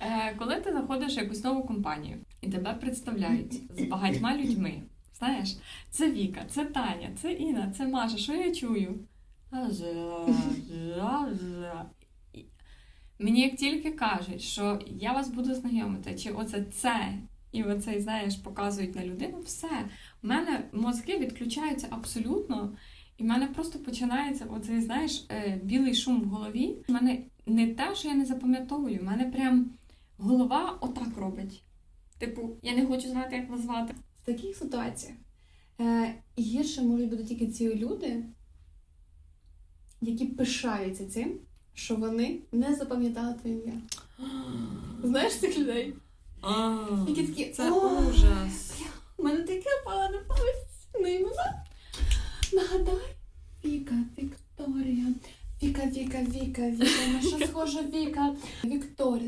Е, коли ти заходиш в якусь нову компанію і тебе представляють з багатьма людьми, знаєш, це Віка, це Таня, це Інна, це Маша, що я чую? Мені як тільки кажуть, що я вас буду знайомити, чи оце це, і оцей, знаєш, показують на людину, все. У мене мозки відключаються абсолютно, і в мене просто починається оцей, знаєш, е, білий шум в голові. У мене не те, що я не запам'ятовую, в мене прям голова отак робить. Типу, я не хочу знати, як вас звати. В таких ситуаціях е, гірше можуть бути тільки ці люди, які пишаються цим, що вони не запам'ятали твоє ім'я. Знаєш цих людей? Які такі Це ужас. У мене таке погане пам'ять на імена. Нагадай, Віка, Вікторія. Віка, Віка, Віка, Віка, наша схожа Віка. Вікторія,